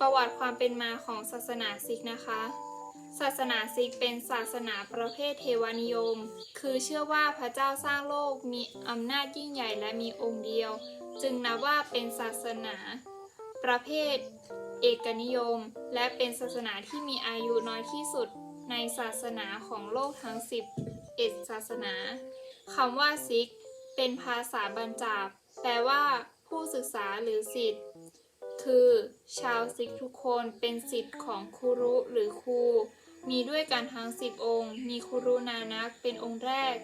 ประวัติความเป็นมาของศาสนาซิกนะคะ ศาสนาซิกเป็นศาสนาประเภทเทวานิยม คือเชื่อว่าพระเจ้าสร้างโลกมีอำนาจยิ่งใหญ่และมีองค์เดียว จึงนับว่าเป็นศาสนาประเภทเอกนิยม และเป็นศาสนาที่มีอายุน้อยที่สุดในศาสนาของโลกทั้ง10เอ็ดศาสนาคำว่าซิก เป็นภาษาบัญจาบแปลว่า ผู้ศึกษาหรือศิษย์ คือ ชาวซิกทุกคนเป็นศิษย์ของครูรุหรือครูมีด้วยกันทั้งสิบองค์ มีครูรุนานักเป็นองค์แรก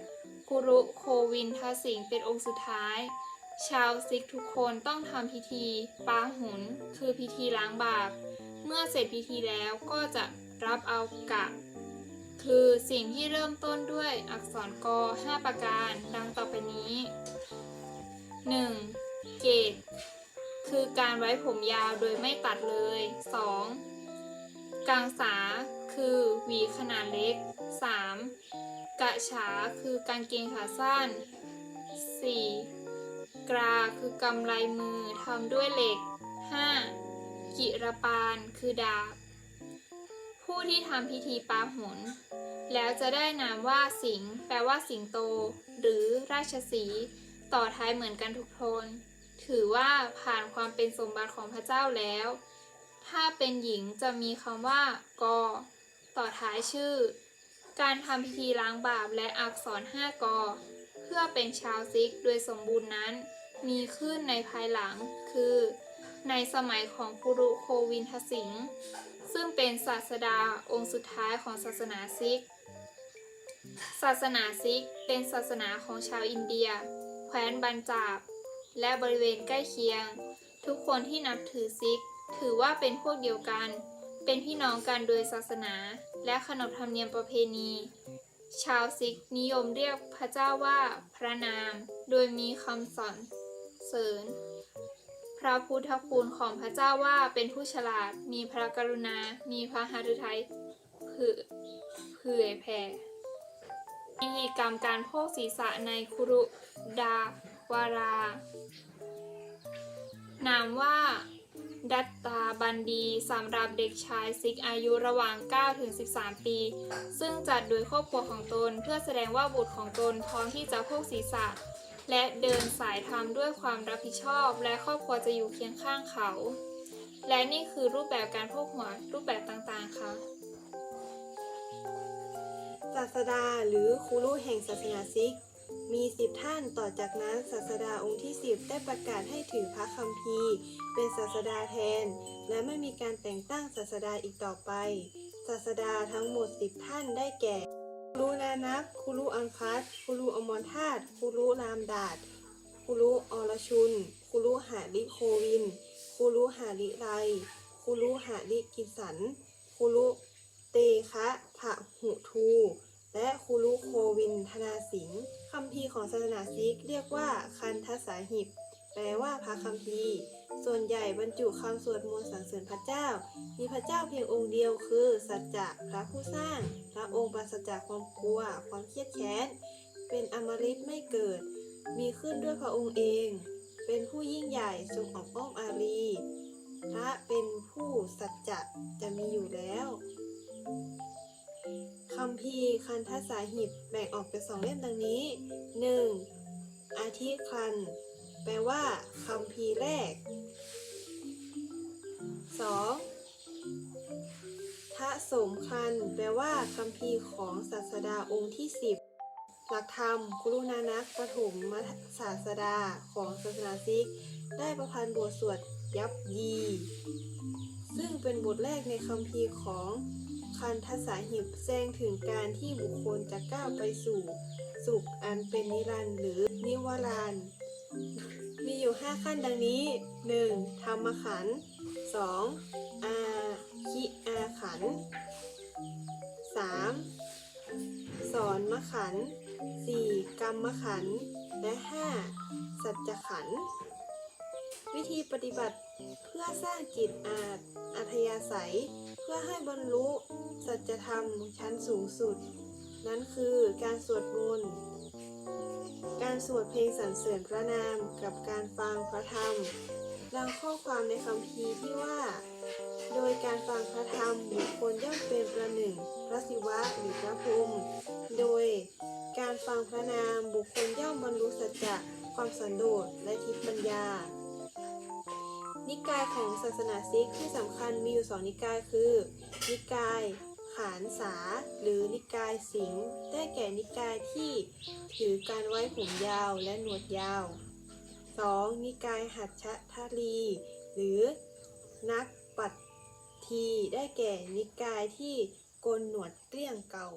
ครูรุโควินทสิงเป็นองค์สุดท้าย ชาวซิกทุกคนต้องทำพิธีปาหุน คือพิธีล้างบาป เมื่อเสร็จพิธีแล้วก็จะรับเอากะ คือสิ่งที่เริ่มต้นด้วยอักษรก5ประการ ดังต่อไปนี้ ไว้ผมยาวโดยไม่ตัดเลย 2. กางสาคือหวีขนาดเล็ก 3. กะฉาคือกางเกงขาสั้น 4. กราคือกำไลมือทำด้วยเหล็ก 5. กิรปานคือดาบ ผู้ที่ทำพิธีปาหนแล้วจะได้นามว่าสิงแปลว่าสิงโต หรือราชสี ต่อท้ายเหมือนกันทุกโทน ถือว่าผ่านความเป็นสมบัติของพระเจ้าแล้ว ถ้าเป็นหญิงจะมีคำว่ากอต่อท้ายชื่อ การทำพิธีล้างบาปและอักษรห้ากอ เพื่อเป็นชาวซิกโดยสมบูรณ์นั้น มีขึ้นในภายหลัง คือ ในสมัยของปุรุโควินทสิงห์ซึ่งเป็นศาสดาองค์สุดท้ายของศาสนาซิก ศาสนาซิกเป็นศาสนาของชาวอินเดีย แคว้นบัญจาบ และบริเวณใกล้เคียง ทุกคนที่นับถือซิก ถือว่าเป็นพวกเดียวกัน เป็นพี่น้องกันโดยศาสนา และขนบธรรมเนียมประเพณี ชาวซิกนิยมเรียกพระเจ้าว่าพระนาม โดยมีคำสอนเสริญพระพุทธคุณของพระเจ้าว่าเป็นผู้ฉลาด มีพระกรุณา มีพระหฤทัยเผื่อเผื่อแผ่พิธีกรรมการโพกศีรษะในคุรุดา วารา นามว่า ดัตตาบันดีสำหรับเด็กชายซิกอายุระหว่าง 9 ถึง 13 ปี ซึ่งจัดโดยครอบครัวของตนเพื่อแสดงว่าบุตรของตนพร้อมที่จะโพกศีรษะ และเดินสายธรรมด้วยความรับผิดชอบ และครอบครัวจะอยู่เคียงข้างเขา และนี่คือรูปแบบการโพกหัวรูปแบบต่างๆค่ะศาสดาหรือครูรุแห่งศาสนาซิก มีสิบท่านต่อจากนั้นศาสดาองค์ที่สิบได้ประกาศให้ถือพระคัมภีร์ เป็นศาสดาแทน และไม่มีการแต่งตั้งศาสดาอีกต่อไป ศาสดาทั้งหมดสิบท่านได้แก่ครูรุนานักครูรุอังคัสครูรุอมรธาตุครูรุรามดาดครูรุอรชุนครูรุหาริโควินครูรุหาริไรครูรุหาริกิสันครูรุเตคะผะหุทู วินธนาสิงห์คำพีของศาสนาซิกเรียกว่าคันทสาหิบ แปลว่าพระคัมภีส่วนใหญ่บรรจุคำสวดมนต์สรรเสริญพระเจ้า มีพระเจ้าเพียงองค์เดียวคือ สัจจะพระผู้สร้าง พระองค์ปราศจากความกลัว ความเครียดแค้น เป็นอมฤตไม่เกิด มีขึ้นด้วยพระองค์เอง เป็นผู้ยิ่งใหญ่ทรงออกอ้อมอารี พระเป็นผู้สัจจะจะมีอยู่แล้ว คำพีร์คันทสาหิบแบ่งออกเป็นสองเล่มดังนี้ 1. อาทิคัน แปลว่าคำพีร์แรก 2. ทะสมคัน แปลว่าคำพีร์ของศาสดาองค์ที่ 10 หลักธรรมกรุณานักปฐมศาสดาของศาสนาซิก ได้ประพันธ์บทสวดยับยี ซึ่งเป็นบทแรกในคำพีร์ของ คันทสาหิบแสดงถึงการที่บุคคลจะก้าวไปสู่สุขอันเป็นนิรันดร์หรือนิวรานมีอยู่ 5 ขั้นดังนี้ 1. ธรรมขันธ์ 2. อาคิอาขันธ์ 3. สอนมขันธ์ 4. กรรมขันธ์ และ 5. สัจขันธ์ วิธีปฏิบัติเพื่อสร้างจิตอาจอัธยาศัย เพื่อให้บรรลุ สัจธรรมชั้นสูงสุด นั้นคือการสวดมนต์การสวดเพลงสรรเสริญพระนามกับการฟังพระธรรมดังข้อความในคัมภีที่ว่า โดยการฟังพระธรรมบุคคลย่อมเป็นประหนึ่ง พระศิวะหรือพระพรหมโดยการฟังพระนามบุคคลย่อมบรรลุสัจจะความสันโดษและทิพย์ปัญญา นิกายของศาสนาซิกที่สำคัญมีอยู่สองนิกายคือ นิกายานสาหรือนิกายสิงห์ได้แก่นิกายที่ถือการไว้ผมยาวและหนวดยาว 2. นิกายหัตถทลีหรือนักปัตทีได้แก่นิกายที่โกนหนวดเกลี้ยงเก่า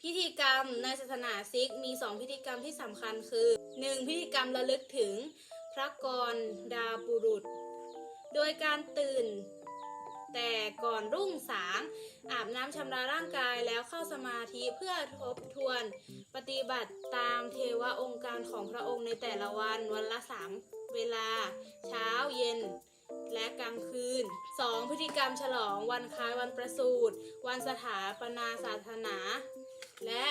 พิธีกรรมในศาสนาซิกมีสองพิธีกรรมที่สำคัญคือ 1. พิธีกรรมระลึกถึงพระกรดาบุรุษ โดยการตื่น แต่ก่อนรุ่งสางอาบน้ำชำระร่างกายแล้วเข้าสมาธิเพื่อทบทวนปฏิบัติตามเทวองค์การของพระองค์ในแต่ละวันวันละสามเวลา เช้าเย็นและกลางคืน 2. พฤติกรรมฉลองวันคล้ายวันประสูติวันสถาปนาศาสนา และ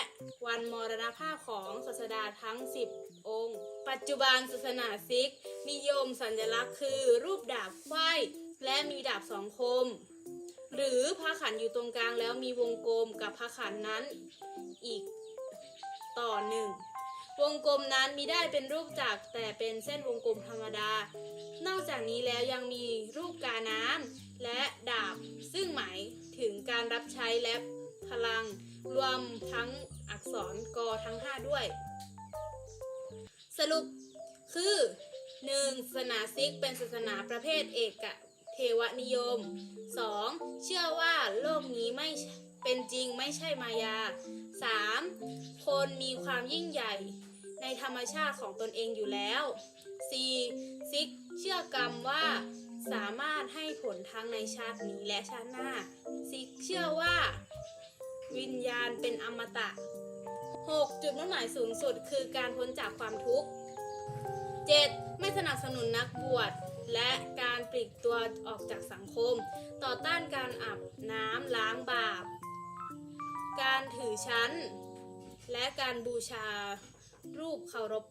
วันมรณภาพของศาสดาทั้ง 10 องค์ ปัจจุบันศาสนาซิก นิยมสัญลักษณ์คือรูปดาบไขว้ และมีดาบสองคม หรือพระขันอยู่ตรงกลางแล้วมีวงกลมกับพระขันนั้นอีกต่อหนึ่งวงกลมนั้นมีได้เป็นรูปจักรแต่เป็นเส้นวงกลมธรรมดา นอกจากนี้แล้วยังมีรูปกาน้ำและดาบ ซึ่งหมายถึงการรับใช้และพลังรวมทั้งอักษรกอทั้ง 5 ด้วย สรุปคือ 1. ศาสนาซิกเป็นศาสนาประเภทเอก วนิยม 2. เชื่อว่าโลกนี้ไม่เป็นจริงไม่ใช่มายา 3. คนมีความยิ่งใหญ่ในธรรมชาติของตนเองอยู่แล้ว 4. ซิกเชื่อกรรมว่าสามารถให้ผลทั้งในชาตินี้และชาติหน้า ซิกเชื่อว่า วิญญาณเป็นอมตะ 6. จุดมุ่งหมายสูงสุดคือการพ้นจากความทุกข์ 7. ไม่สนับสนุนนักบวช และการปลีกตัวออกจากสังคม ต่อต้านการอาบน้ำล้างบาป การถือชั้น และการบูชารูปเคารพ